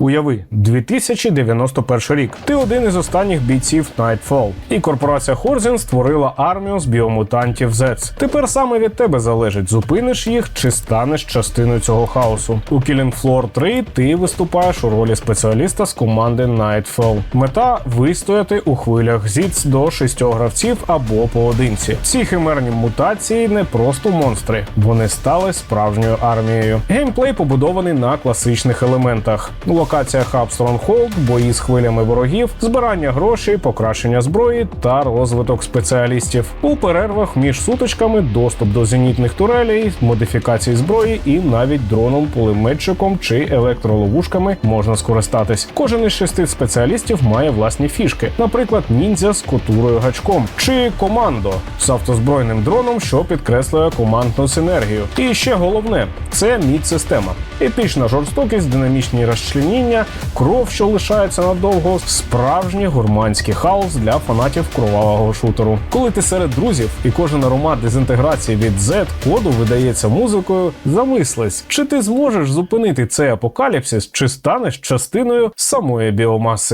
Уяви, 2091 рік. Ти один із останніх бійців Nightfall. І корпорація Хорзін створила армію з біомутантів Зец. Тепер саме від тебе залежить, зупиниш їх чи станеш частиною цього хаосу. У Killing Floor 3 ти виступаєш у ролі спеціаліста з команди Nightfall. Мета вистояти у хвилях зіц до шістьох гравців або поодинці. Ці химерні мутації не просто монстри, вони стали справжньою армією. Геймплей побудований на класичних елементах: локація хаб Stronghold, бої з хвилями ворогів, збирання грошей, покращення зброї та розвиток спеціалістів. У перервах між сутичками доступ до зенітних турелей, модифікації зброї і навіть дроном, пулеметчиком чи електроловушками можна скористатись. Кожен із шести спеціалістів має власні фішки, наприклад, ніндзя з котурою гачком чи командо з автозбройним дроном, що підкреслює командну синергію. І ще головне це мід-система. Епічна жорстокість, динамічні розчленіння, кров, що лишається надовго, справжній гурманський хаос для фанатів кровавого шутеру. Коли ти серед друзів і кожен аромат дезінтеграції від Z коду видається музикою, замислись, чи ти зможеш зупинити цей апокаліпсис, чи станеш частиною самої біомаси.